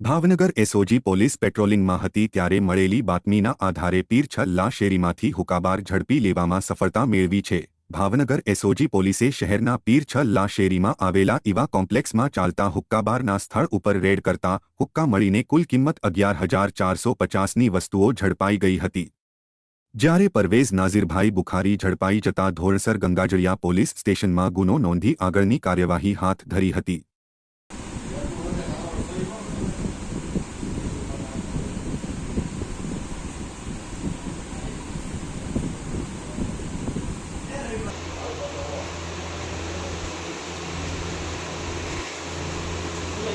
Bhavnagar SOG police પેટ્રોલિંગમાં હતી ત્યારે મળેલી બાતમીના આધારે પીરછલ્લા શેરીમાંથી હુકાબાર ઝડપી લેવામાં સફળતા મેળવી છે. ભાવનગર એસઓજી પોલીસે શહેરના પીરછલ્લા શેરીમાં આવેલા ઇવા કોમ્પ્લેક્સમાં ચાલતા હુક્કાબારના સ્થળ ઉપર રેડ કરતા હુક્કા મળીને કુલ કિંમત અગિયાર હજાર ચારસો પચાસની વસ્તુઓ ઝડપાઈ ગઈ હતી. જ્યારે પરવેઝ નાઝીરભાઈ બુખારી ઝડપાઈ જતા ધોરસર ગંગાજળિયા પોલીસ સ્ટેશનમાં ગુનો નોંધી આગળની કાર્યવાહી હાથ ધરી હતી.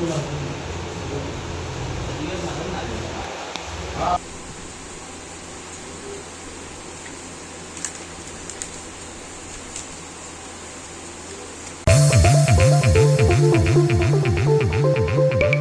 이게 다른 날입니다.